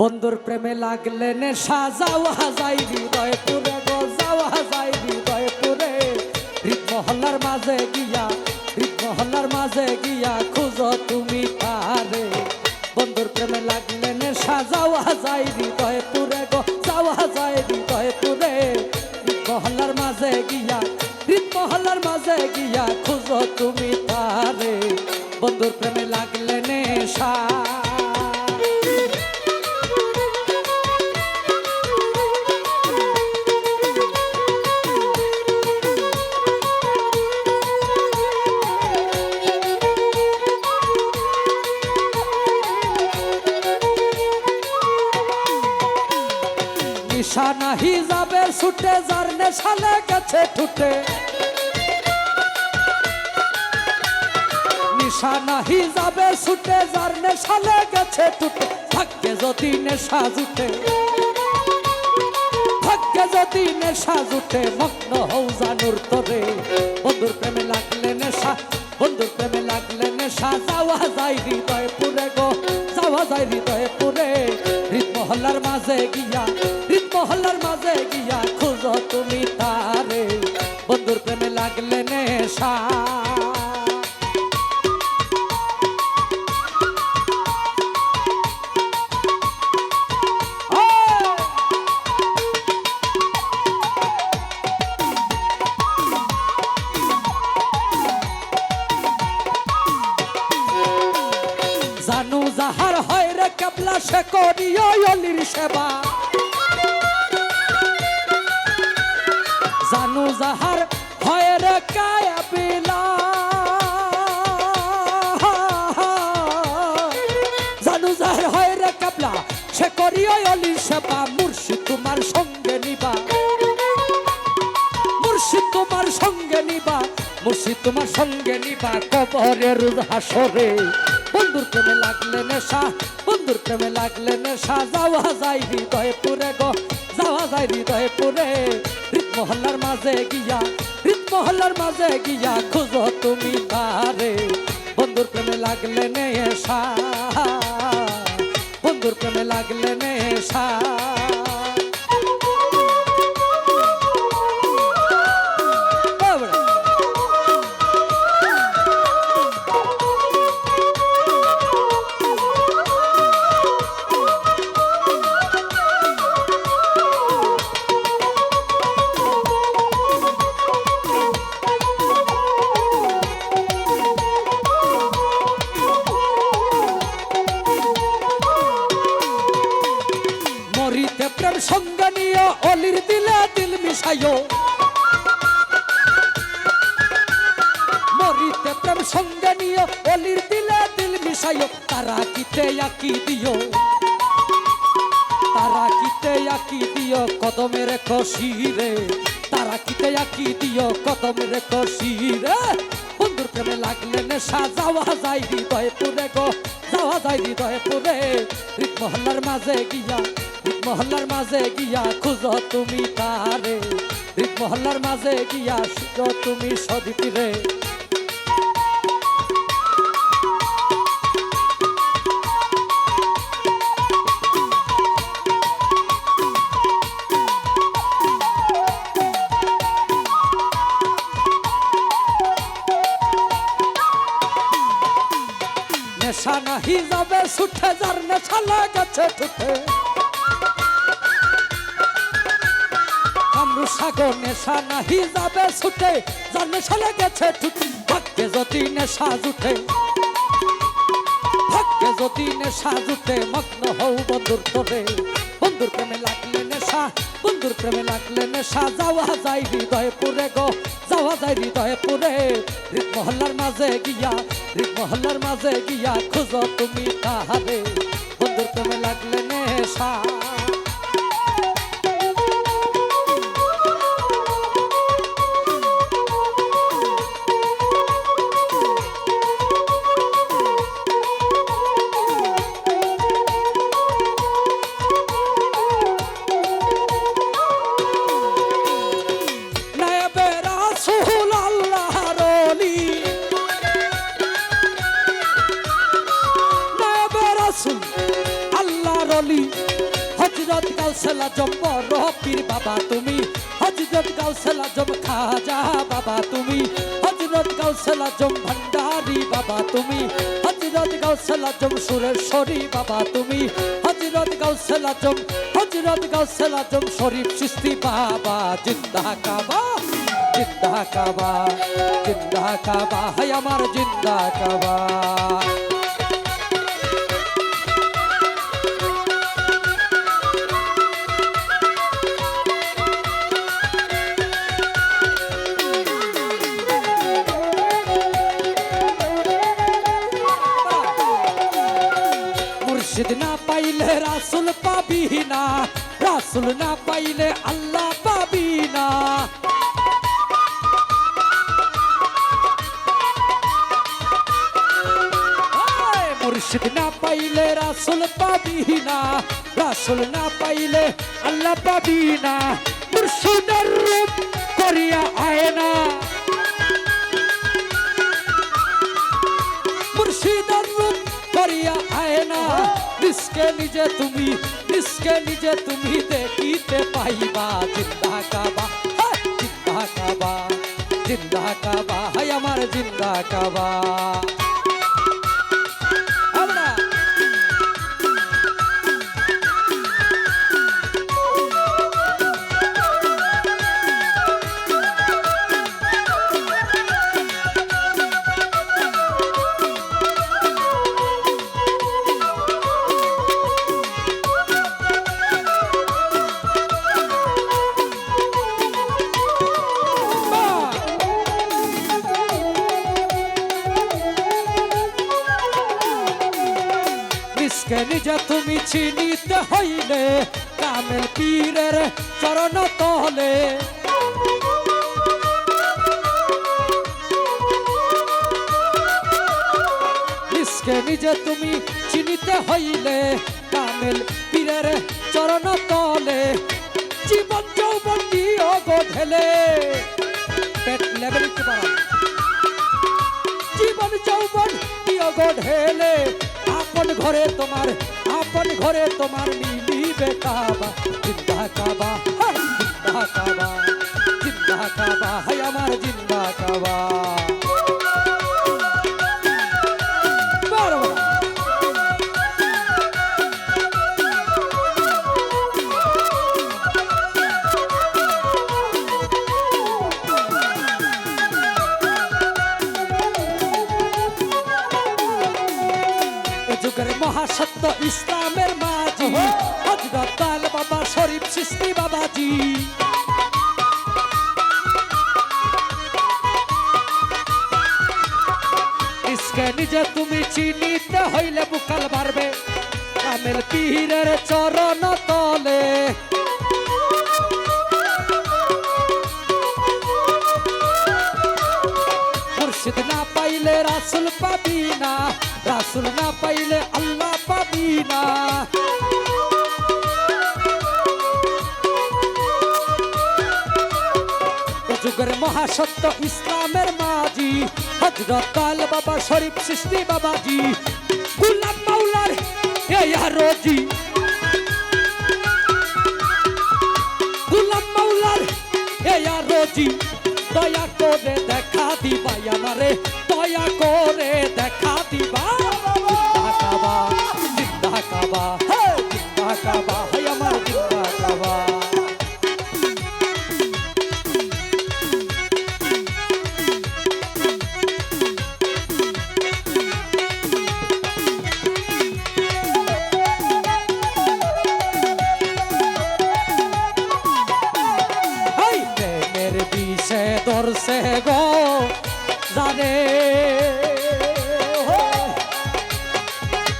বন্ধুর প্রেমে লাগলে নেশা, যাওয়া যায় হৃদয় পুরে গো যাওয়া যায় হৃদয় পুরে হৃদ মহল্লার মাঝে গিয়া হৃদ মহল্লার মাঝে গিয়া খুঁজো তুমি তারে বন্ধুর প্রেমে লাগলে নেশা, যাওয়া যায় হৃদয় পুরে গো যাওয়া যায় হৃদয় পুরে হৃদ মহল্লার মাঝে গিয়া হৃদ মহল্লার মাঝে গিয়া খুঁজো তুমি তারে বন্ধুর প্রেমে লাগলে নিশা নেশালে গেছে ঠুটে। নেশা নাহি যাবে ছুটে, যার নেশালে গেছে টুটে ভাগ্যে যদি নেশা জুটে, ভাগ্যে যদি নেশা জুটে, মগ্ন হও জানুর তরে। বন্ধুর প্রেমে লাগলে নেশা বন্ধুর প্রেমে লাগলে নেশা, যাওয়া যায় হৃদয় পুরে গো, যাওয়া যায় হৃদয় পুরে হৃদমহল্লার মাঝে গিয়া, হৃদমহল্লার মাঝে গিয়া খুঁজো তুমি তারে। বন্ধুর প্রেমে লাগলে নেশা। জানু যাহার হয় রে কায়া পিলা। জানু যাহার হয় রে কেবলা সে করিও অলির সেবা, মুর্শিদ তোমার সঙ্গে নিবা। মুর্শিদ তোমার সঙ্গে নিবা, মুর্শিদ তোমার সঙ্গে নিবা কবরের হাসরে। বন্ধুর প্রেমে লাগলে নেশা, বন্ধুর প্রেমে লাগলে নেশা, যাওয়া যায় হৃদয়ে পুরে গো, যাওয়া যায় হৃদয়ে পুরে। মহল্লার মাঝে গিয়া হৃত মহল্লার মাঝে গিয়া খুঁজো তুমি তারে বন্ধুর প্রেমে লাগলে নেশা বন্ধুর প্রেমে লাগলে নেশা সঙ্গে নিয়ে অলির দিলে দিল মিশাইও। তারা কিতে আকি দিও? তারা কিতে আকি দিও? কদমের কশিরে তারা কিতে আকি দিও? কদমের কশিরে বন্ধুর প্রেমে লাগলে নেশা, যাওয়া যায় হৃদয় পুরে গো। যাওয়া যায় হৃদয় পুরে মহল্লার মাঝে গিয়া মহল্লার মাঝে গিয়া খুঁজো তুমি তারে মহল্লার মাঝে গিয়া, খুঁজো তুমি সদীপিরে নেশা যাবে ছুটে যার নেশা লাগাছে ঠুটে। কামরু সাগর নেশা নাহি যাবে ছুটে, যার নেশা লেগেছে ঠুটে। ভাগ্যে যদি নেশা জুটে ভাগ্যে যদি নেশা জুটে, মগ্ন হও বন্ধুর তোরে। বন্ধুর প্রেমে নেশা বন্ধুর প্রেমে লাগলে নেশা, যাওয়া যায় হৃদয়ে পুরে গো, যাওয়া যায় হৃদয়ে পুরে হৃদ মহল্লার মাঝে গিয়া হৃদ মহল্লার মাঝে গিয়া খুঁজো তুমি তাহারে বন্ধুর প্রেমে লাগলে নেশা। গাউসেলা জম্ব রহপীর বাবা তুমি। হজরত গাউসেলা জম, খাজা বাবা তুমি। হজরত গাউসেলা জম, ভান্ডারি বাবা তুমি। হজরত গাউসেলা জম, সুরেশ্বরী বাবা তুমি। হজরত গাউসেলা জম, হজরত গাউসেলা জম, শরীফ সৃষ্টি বাবা। জিন্দা কাবা জিন্দা কাবা জিন্দা কাবা। হায় আমার জিন্দা কাবা। মুর্শিদ না পাইলে রাসুল পাবি না রাসুল না পাইলে আল্লাহ পাবি না মুর্শিদ না পাইলে রাসুল পাবি না রাসুল না পাইলে আল্লাহ পাবি না মুর্শিদের রূপ করিয়া আয় না নিষ্কে নিজে তুমি নিষ্কে নিজে তুমি দেখিতে পাইবা জিন্দা কাবা হায়, জিন্দা কাবা জিন্দা কাবা হাই আমার জিন্দা চিনিতে হইলে কামেল পীরের চরণ তলে। নিষ্কে নিজে তুমি চিনিতে হইলে কামেল পীরের চরণ তলে। জীবন যৌবন দিও গো ঢেলে পেট লেভেল জীবন যৌবন দিও আপন ঘরে তোমার, আপন ঘরে তোমার মিলিবে কাবা। জিন্দা কাবা জিন্দা কাবা। জিন্দা কাবা হায় আমার জিন্দা কাবা। হজরত বাবা, শরীফ সৃষ্টি বাবাজি। নিজে তুমি চিনিতে হইলে বুকাল বাড়বে, কামেল পীরের চরণ তলে। মুর্শিদ না পাইলে রাসুল পাবি না, রাসুল না পাইলে আল্লাহ পাবি না। যুগের মহাসত্য ইসলামের মাঝি। হজরত আল বাবা শরীফ সৃষ্টি বাবাজি। গুলাম মাওলার রোজি। গুলাম রোজি। দয়া করে দেখা দিবাই আমারে, দয়া করে গো জানে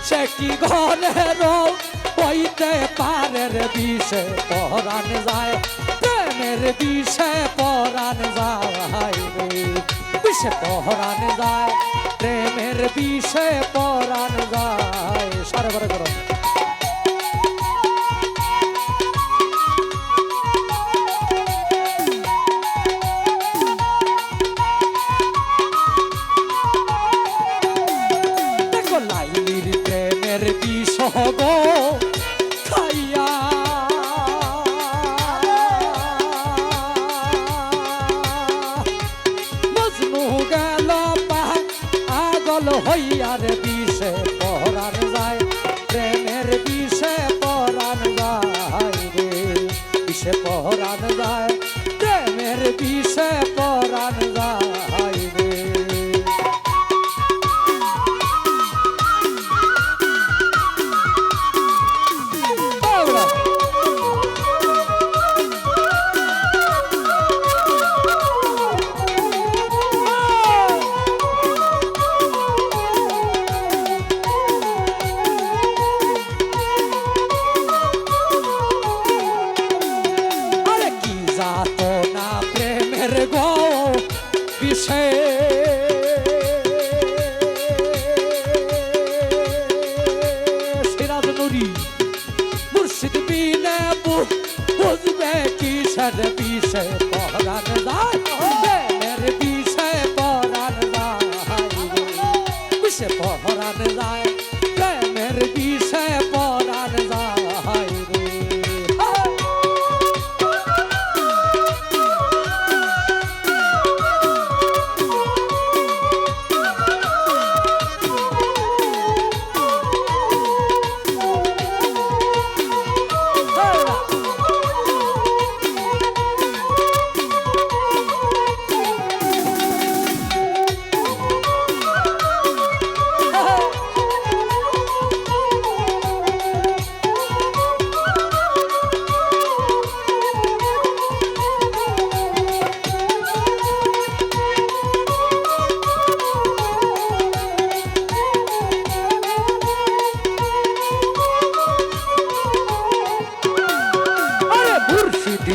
সে কি ঘরের হইতে পারে রে বিষে পরাণ যায়? প্রেমের বিষে পরাণ যায় বিষে পরাণ যায়, প্রেমের বিষে পরাণ যায়। সারে বারে করো।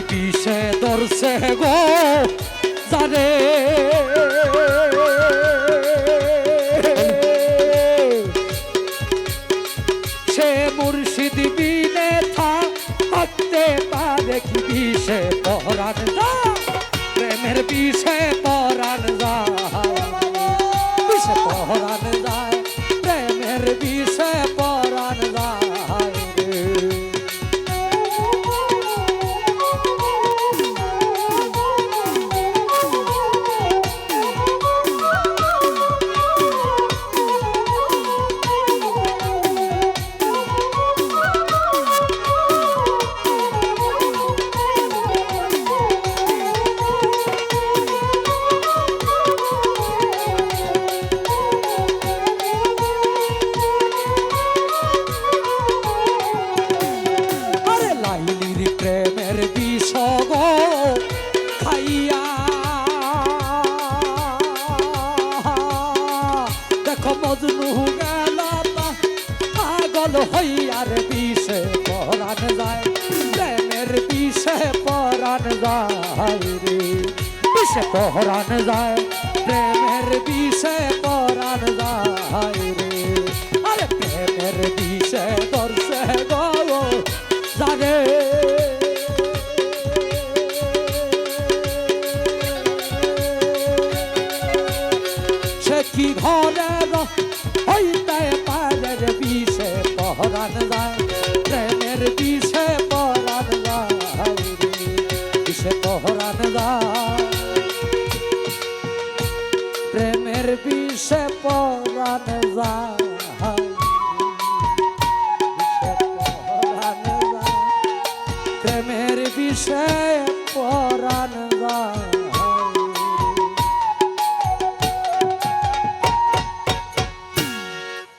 পিছে দর্শে গো জানে। সে মুর্শিদ বিনে থাকতে পারে কি বিষে পরাণ যা? প্রেমের বিষে পরাণ যা। যা। যায় রে। বিষে পহরান যায় প্রেমের বিষে